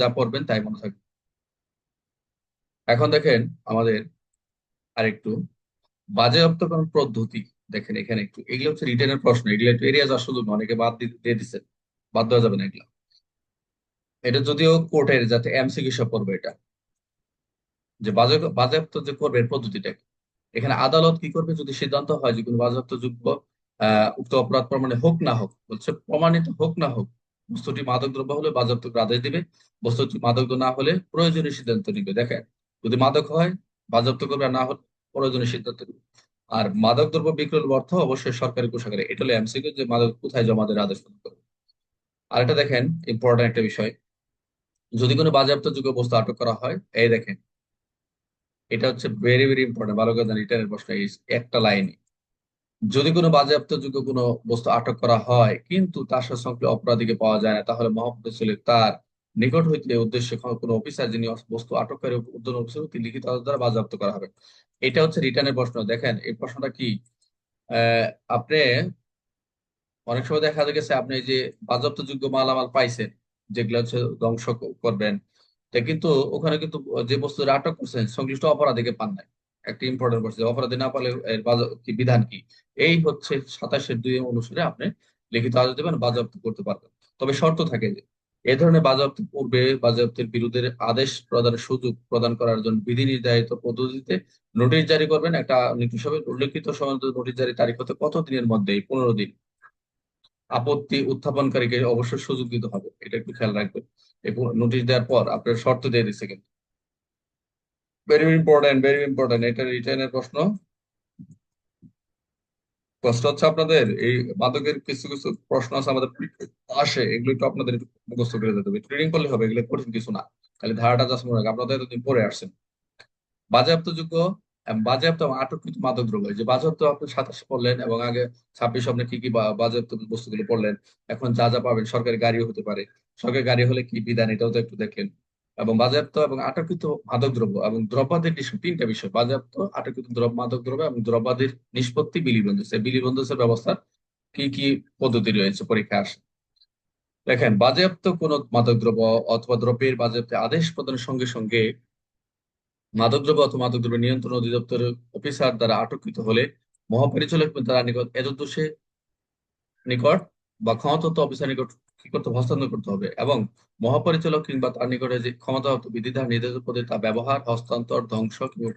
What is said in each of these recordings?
যা পড়বেন তাই মনে থাকবে। এখন দেখেন আমাদের আরেকটু বাজেয়াপ্তকরণ পদ্ধতি দেখেন এখানে একটু, এগুলো হচ্ছে রিটেনের প্রশ্ন, এগুলো একটু এরিয়া যাওয়ার সুযোগ অনেকে বাদ দিয়ে দিচ্ছে বাদ দেওয়া যাবে না এগুলো। এটা যদিও কোর্টের যাতে এমসিকিউ সব পড়বে এটা। যে বাজেয়াপ্ত যে করবে পদ্ধতিটা এখানে আদালত কি করবে? যদি সিদ্ধান্ত হয় যে কোনো বাজেয়াপ্ত যোগ্য উক্ত অপরাধ প্রমাণে হোক না হোক, বলছে প্রমাণিত হোক না হোক বস্তুটি মাদক দ্রব্য হলে বাজেয়াপ্ত আদেশ দিবে। বস্তুটি মাদক না হলে প্রয়োজনীয় সিদ্ধান্ত নিবে। দেখেন, যদি মাদক হয়, বাজেয়াপ্ত করবে না হলে প্রয়োজনীয় সিদ্ধান্ত নিবে। আর মাদক দ্রব্য বিক্রয়ের অর্থ অবশ্যই সরকারি কোষাগারে। এটা হলো এমসিকিউ যে মাদক কোথায় জমা দেওয়ার আদেশ করবে। আর এটা দেখেন ইম্পর্টেন্ট একটা বিষয়। যদি কোনো বাজেয়াপ্ত যোগ্য বস্তু আটক করা হয়, এই দেখেন, এটা হচ্ছে ভেরি ভেরি ইম্পর্টেন্ট ভালো করে জানি রিটার্নের প্রশ্ন একটা লাইনে যদি কোনো বাজেয়াপ্ত যোগ্য কোনো বস্তু আটক করা হয়, কিন্তু তার সাথে সংশ্লিষ্ট অপরাধীকে পাওয়া যায় না, তাহলে মোহাম্মদ তার নিকট হইতে উদ্দেশ্যে কোনো অফিসার যিনি বস্তু আটককারী উদ্যোগ অফিসার লিখিত দ্বারা বাজেয়াপ্ত করা হবে। এটা হচ্ছে রিটার্নের প্রশ্ন। দেখেন, এই প্রশ্নটা কি? আপনি অনেক সময় দেখা গেছে আপনি যে বাজেয়াপ্ত যোগ্য মালামাল পাইছেন, যেগুলো হচ্ছে ধ্বংস করবেন কিন্তু ওখানে কিন্তু যে বস্তু আটক করছেন, সংশ্লিষ্ট অপরাধীকে পান নাই। একটা ইম্পর্টেন্ট বস্তু অপরাধী না পালে এর কি, বিধান কি? এই হচ্ছে সাতাশের দুই অনুসারে আপনি লিখিত আদেশ দেবেন, বাজেয়াপ্ত করতে পারবেন। তবে শর্ত থাকে যে, এ ধরনের বাজেয়াপ্ত পূর্বে বাজেয়াপ্তের বিরুদ্ধে আদেশ প্রদানের সুযোগ প্রদান করার জন্য বিধি নির্ধারিত পদ্ধতিতে নোটিশ জারি করবেন। একটা সভায় উল্লেখিত সময় নোটিশ জারি তারিখ হতে কত দিনের মধ্যে? পনেরো দিন। আপত্তি উত্থাপনকারীকে অবশ্যই সুযোগ দিতে হবে। এটা একটু খেয়াল রাখবেন। নোটিশ দেওয়ার পর আপনার শর্ত দিয়ে দিচ্ছে কিন্তু। ভেরি ইম্পর্টেন্ট ভেরি ইম্পর্টেন্ট এটা রিটার্নের প্রশ্ন। কষ্ট হচ্ছে আপনাদের, এই মাদকের কিছু কিছু প্রশ্ন আছে আমাদের আসে, এগুলো একটু আপনাদের মুখস্থ করে যেতে হবে। ট্রেনিং করলে হবে, এগুলো কঠিন কিছু না। খালি ধারাটা জাস্ট মনে আপনাদের এতদিন পরে আসছেন বাজেয়াপ্ত যোগ্য বাজেয়াপ্ত আটককৃত মাদক দ্রব্য। যে বাজেয়াপ্ত আপনি সাতাশ পড়লেন এবং আগে ছাব্বিশ আপনি কি কি বাজেয়াপ্ত বস্তুগুলো পড়লেন, এখন যা যা পাবেন, সরকারি গাড়িও হতে পারে। সরকারি গাড়ি হলে কি বিধান, এটাও তো একটু দেখলেন এবং বাজেয়াপ্ত এবং আটককৃত মাদক দ্রব্য এবং দ্রব্যাদির তিনটা বিষয়, বাজেয়াপ্ত, আটককৃত দ্রব্য মাদক দ্রব্য এবং দ্রব্যাদির নিষ্পত্তি বিলিবন্ধ বিলিবন্ধসের ব্যবস্থা কি কি পদ্ধতি রয়েছে? পরীক্ষা আসে। দেখেন, বাজেয়াপ্ত কোন মাদক দ্রব্য অথবা দ্রব্যের বাজেয়াপ্ত আদেশ প্রদানের সঙ্গে সঙ্গে মাদকদ্রব্য অথবা মাদক মাদকদ্রব্য নিয়ন্ত্রণ অধিদপ্তরের অফিসার দ্বারা আটককৃত হলে মহাপরিচালক তারা নিকট এতদোষে নিকট বা ক্ষমতাপ্রাপ্ত অফিসার নিকট কি করতে হস্তান্তর করতে হবে। এবং মহাপরিচালক কিংবা তার নিকটে যে ক্ষমতাপ্রাপ্ত বিধিধার নির্ধারিত পদে তা ব্যবহার, হস্তান্তর, ধ্বংস কিংবা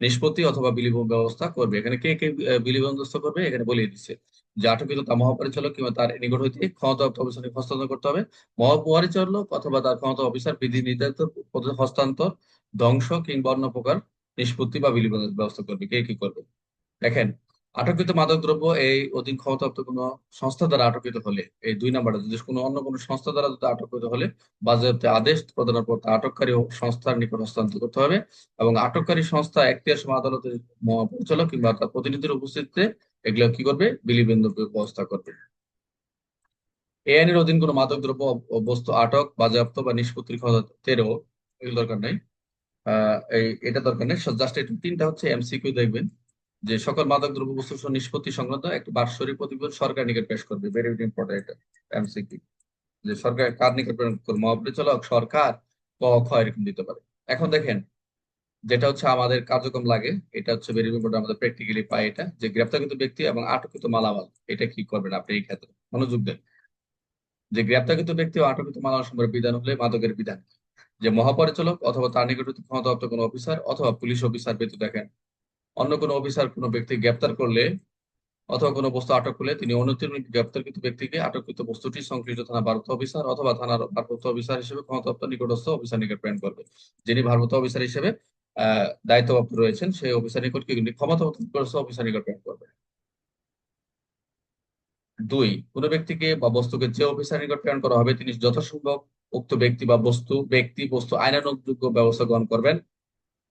নিষ্পত্তি অথবা বিলিবন ব্যবস্থা করবে। এখানে কে কে বিলিবন্দস্ত করবে? এখানে বলিয়ে দিচ্ছে যে আটকিত তা মহাপরিচালক কিংবা তার নিকট হইতে ক্ষমতাপ্রাপ্ত অফিসারকে হস্তান্তর করতে হবে। মহাপরিচালক অথবা তার ক্ষমতা অফিসার বিধি নির্ধারিত পদে হস্তান্তর, ধ্বংস কিংবা অন্য প্রকার নিষ্পত্তি বা বিলিবন ব্যবস্থা করবে। কে কি করবে? দেখেন আটককৃত মাদক দ্রব্য এই অধীন ক্ষমতাপ্রাপ্ত কোনো সংস্থা দ্বারা আটককৃত হলে, এই দুই নাম্বারটা, যদি কোনো অন্য কোনো সংস্থা দ্বারা যদি আটককৃত হলে, বাজেয়াপ্তে আদেশ প্রদানের পর আটককারী সংস্থার নিকট হস্তান্তর করতে হবে এবং আটককারী সংস্থা একটিয়ার সময় আদালতের পরিচালক কিংবা তার প্রতিনিধির উপস্থিতিতে এগুলো কি করবে? বিলিবন্ধ ব্যবস্থা করবে। এ আইনের অধীন কোনো মাদক দ্রব্য বস্তু আটক, বাজেয়াপ্ত বা নিষ্পত্তির ক্ষমতা তেরো এগুলো দরকার নেই। এই, এটা দরকার নেই। জাস্ট এটা তিনটা হচ্ছে এমসিকিউ দেখবেন। যে সকল মাদক দ্রব্য, বস্তু নিষ্পত্তি সংক্রান্ত একটি বার্ষরিক প্রতিবেদন সরকার নিকট পেশ করবে। ভেরি ইম্পর্টেন্ট এমসিকি যে সরকার কার নিকট মহাপরিচালক, সরকার, ক, খ, এরকম দিতে পারে। এখন দেখেন, যেটা হচ্ছে আমাদের কার্যক্রম লাগে, এটা হচ্ছে ভেরি ইম্পর্টেন্ট আমাদের প্র্যাকটিক্যালি পাই এটা, যে গ্রেপ্তারকৃত ব্যক্তি এবং আটকৃত মালামাল, এটা কি করবেন আপনি এই ক্ষেত্রে? মনোযোগ দেন। যে গ্রেপ্তারকৃত ব্যক্তি ও আটকৃত মালামাল সম্পর্কে বিধান হলে মাদকের বিধান। যে মহাপরিচালক অথবা তার নিকট ক্ষমতাপ্রাপ্ত কোনো অফিসার অথবা পুলিশ অফিসার ব্যতীত দেখেন অন্য কোনো অফিসার কোনো ব্যক্তি গ্রেপ্তার করলে অথবা কোনো বস্তু আটক করলে তিনি অনুত্তীর্ণ গ্রেপ্তারকৃত ব্যক্তিকে আটককৃত বস্তুটি সংশ্লিষ্ট থানা ভারপ্রাপ্ত অফিসার অথবা থানার ভারপ্রাপ্ত অফিসার হিসেবে ক্ষমতাপ্রাপ্ত নিকটস্থ অফিসার নিকট প্রেরণ করবে। যিনি ভারপ্রাপ্ত অফিসার হিসেবে দায়িত্বপ্রাপ্ত রয়েছেন, সেই অফিসার নিকট কি ক্ষমতাপ্রাপ্ত নিকটস্থ অফিসার নিকট প্রেরণ করবে? দুই, কোন ব্যক্তিকে বা বস্তুকে যে অফিসার নিকট প্রেরণ করা হবে, তিনি যথাসম্ভব উক্ত ব্যক্তি বা বস্তু, ব্যক্তি, বস্তু আইনানুযোগ্য ব্যবস্থা গ্রহণ করবেন।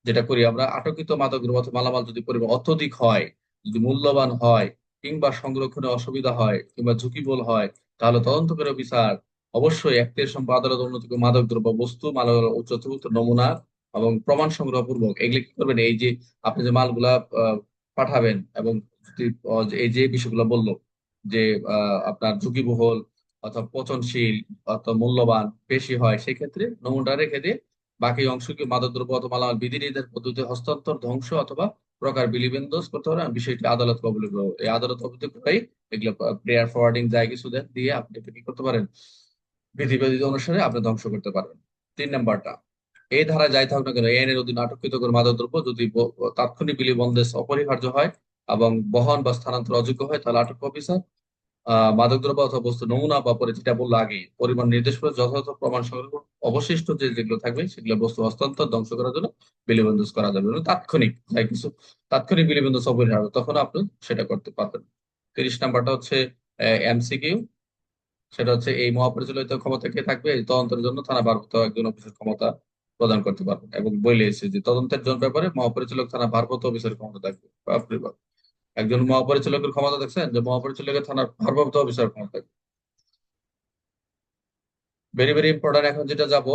যেটা করি আমরা, আটকিত মাদক দ্রব্য মালামাল যদি পরিমাণ অত্যধিক হয়, যদি মূল্যবান হয়, কিংবা সংরক্ষণে অসুবিধা হয়, কিংবা ঝুঁকিবল হয়, তাহলে তদন্ত করে বিচার। অবশ্যই একটির সম্পদ আদালত উন্নত মাদক দ্রব্য, বস্তু মাল উচ্চভুক্ত নমুনা এবং প্রমাণ সংগ্রহ পূর্বক এগুলি কি করবেন? এই যে আপনি যে মালগুলা পাঠাবেন এবং এই যে বিষয়গুলো বলল, যে আপনার ঝুঁকিবহল অথবা পচনশীল অথবা মূল্যবান, বেশি হয়, সেক্ষেত্রে নমুনা রেখে দিয়ে বাকি অংশকে মাদকদ্রব্য অথবা মালামাল বিধিনির্দেশ পদ্ধতি হস্তান্তর, ধ্বংস অথবা প্রকার বিলিবন্দোজ করতে পারে আর বিষয়টি আদালত কবলে এই আদালত কবলে করেই এগুলো প্রেয়ার ফরওয়ার্ডিং যায় কিছু দেন দিয়ে আপনি কি করতে পারেন? বিধিবিধি অনুসারে আপনি ধ্বংস করতে পারবেন। তিন নাম্বারটা, এই ধারা যাই থাকুক না কেন, এই আইনের অধীনে আটককৃত কোনো মাদকদ্রব্য যদি তাৎক্ষণিক বিলিবন্দেশ অপরিহার্য হয় এবং বহন বা স্থানান্তর অযোগ্য হয়, তাহলে আটক অফিসার মাদকদ্রব্য অথবা বস্তু নমুনা বা পরে যেটা বলল আগে, পরিমাণ নির্দেশ করে যথাযথ প্রমাণ সংগ্রহ অবশিষ্ট যে যেগুলো থাকবে, সেগুলো বস্তু হস্তান্তর, ধ্বংস করার জন্য বিলিবন্দোজ করা যাবে মানে তাৎক্ষণিক যাই কিছু তাৎক্ষণিক বিলিবন্দোজ অপরিহার্য তখন আপনি সেটা করতে পারবেন। তিরিশ নাম্বারটা হচ্ছে এমসিকিউ সেটা হচ্ছে এই মহাপরিচালিত ক্ষমতা কে থাকবে? এই তদন্তের জন্য থানা ভারপ্রাপ্ত একজন অফিসের ক্ষমতা প্রদান করতে পারবেন। এবং বলে এসেছে যে তদন্তের জন্য ব্যাপারে মহাপরিচালক থানা ভারপ্রাপ্ত অফিসের ক্ষমতা থাকবে। একজন মহাপরিচালকের ক্ষমতা দেখছেন? যে মহাপরিচালকের থানার ভারপ্রাপ্ত অফিসার ক্ষমতা ভেরি ভেরি ইম্পর্টেন্ট এখন যেটা যাব